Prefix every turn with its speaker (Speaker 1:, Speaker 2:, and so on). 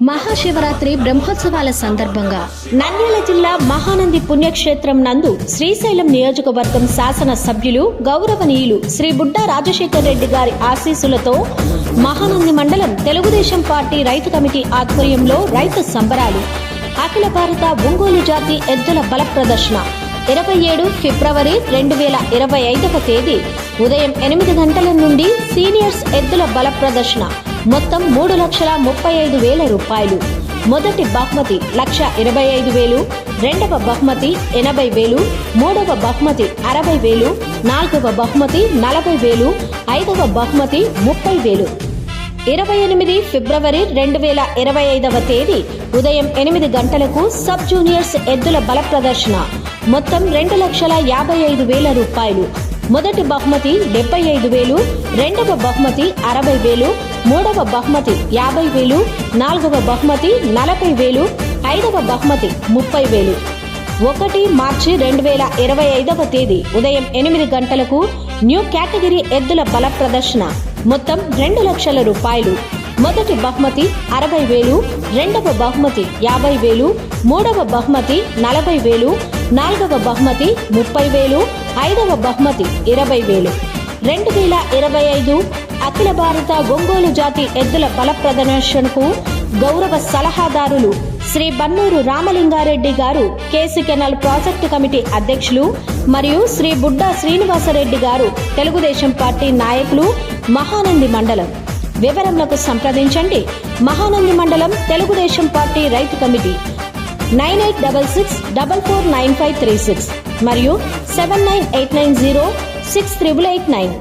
Speaker 1: మహాశివరాత్రి బ్రహ్మోత్సవాల సందర్భంగా
Speaker 2: నంద్యాల జిల్లా మహానంది పుణ్యక్షేత్రం నందు శ్రీశైలం నియోజకవర్గం శాసన సభ్యులు గౌరవనీయులు శ్రీ బుడ్డా రాజశేఖర్ రెడ్డి గారి ఆశీస్సులతో మహానంది మండలం తెలుగుదేశం పార్టీ రైతు కమిటీ ఆధ్వర్యంలో రైతు సంబరాలు. అఖిల భారత ఒంగోలు జాతి ఎద్దుల బల ప్రదర్శన. ఇరవై ఏడు ఫిబ్రవరి రెండు వేల ఇరవై ఐదవ తేదీ ఉదయం ఎనిమిది గంటల నుండి సీనియర్స్ ఎద్దుల బల ప్రదర్శన. మొత్తం మూడు లక్షల ముప్పై ఐదు వేల రూపాయలు. మొదటి బహుమతి లక్ష ఇరవై ఐదు వేలు రెండవ బహుమతి ఎనభై వేలు మూడవ బహుమతి అరవై వేలు నాలుగవ బహుమతి నలభై వేలు ఐదవ బహుమతి ముప్పై వేలు. ఇరవై ఎనిమిది ఫిబ్రవరి రెండు వేల ఇరవై ఐదవ తేదీ ఉదయం ఎనిమిది గంటలకు సబ్ జూనియర్స్ ఎద్దుల బల ప్రదర్శన. మొత్తం రెండు లక్షల యాభై ఐదు వేల రూపాయలు. మొదటి బహుమతి డెబ్బై ఐదు వేలు రెండవ బహుమతి అరవై వేలు మూడవ బహుమతి యాభై వేలు నాలుగవ బహుమతి నలభై వేలు ఐదవ బహుమతి ముప్పై వేలు. ఒకటి మార్చి రెండు వేల ఇరవై ఐదవ తేదీ ఉదయం ఎనిమిది గంటలకు న్యూ కేటగిరీ ఎద్దుల బల ప్రదర్శన. మొత్తం రెండు లక్షల రూపాయలు. మొదటి బహుమతి అరవై వేలు రెండవ బహుమతి యాభై వేలు మూడవ బహుమతి నలభై వేలు నాలుగవ బహుమతి ముప్పై వేలు ఐదవ బహుమతి ఇరవై వేలు. రెండు వేల ఇరవై ఐదు అఖిల భారత ఒంగోలు జాతి ఎద్దుల బల ప్రదర్శనకు గౌరవ సలహాదారులు శ్రీ బన్నూరు రామలింగారెడ్డి గారు కేసీ కెనాల్ ప్రాజెక్టు కమిటీ అధ్యక్షులు మరియు శ్రీ బుడ్డా శ్రీనివాసరెడ్డి గారు తెలుగుదేశం పార్టీ నాయకులు మహానంది మండలం. వివరములకు సంప్రదించండి. మహానంది మండలం Telugu Desam party party committee. Nine eight double six double four nine five three six మరియు seven nine eight nine zero six triple eight nine